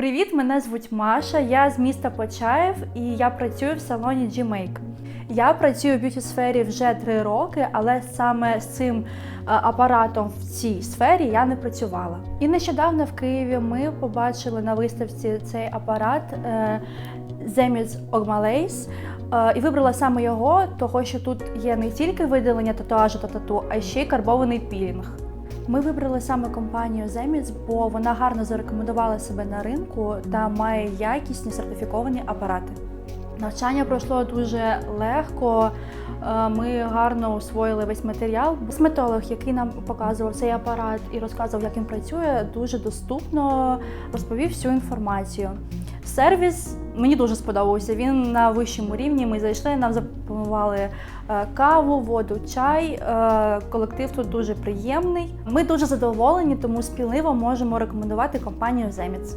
Привіт, мене звуть Маша. Я з міста Почаєв і я працюю в салоні G-Make. Я працюю в б'юті сфері вже три роки, але саме з цим е, апаратом в цій сфері я не працювала. І нещодавно в Києві ми побачили на виставці цей апарат е, Zemix Ogmalace. Е, І вибрала саме його, того що тут є не тільки видалення татуажу та тату, а ще й карбований пілінг. Ми вибрали саме компанію Zemix, бо вона гарно зарекомендувала себе на ринку та має якісні сертифіковані апарати. Навчання пройшло дуже легко. е, Ми гарно освоїли весь матеріал. Косметолог, який нам показував цей апарат і розказував, як він працює, дуже доступно розповів всю інформацію. Сервіс мені дуже сподобався. Він на вищому рівні. Ми зайшли, нам запропонували е, каву, воду, чай. Е, Колектив тут дуже приємний. Ми дуже задоволені, тому спіливо можемо рекомендувати компанію Zemix.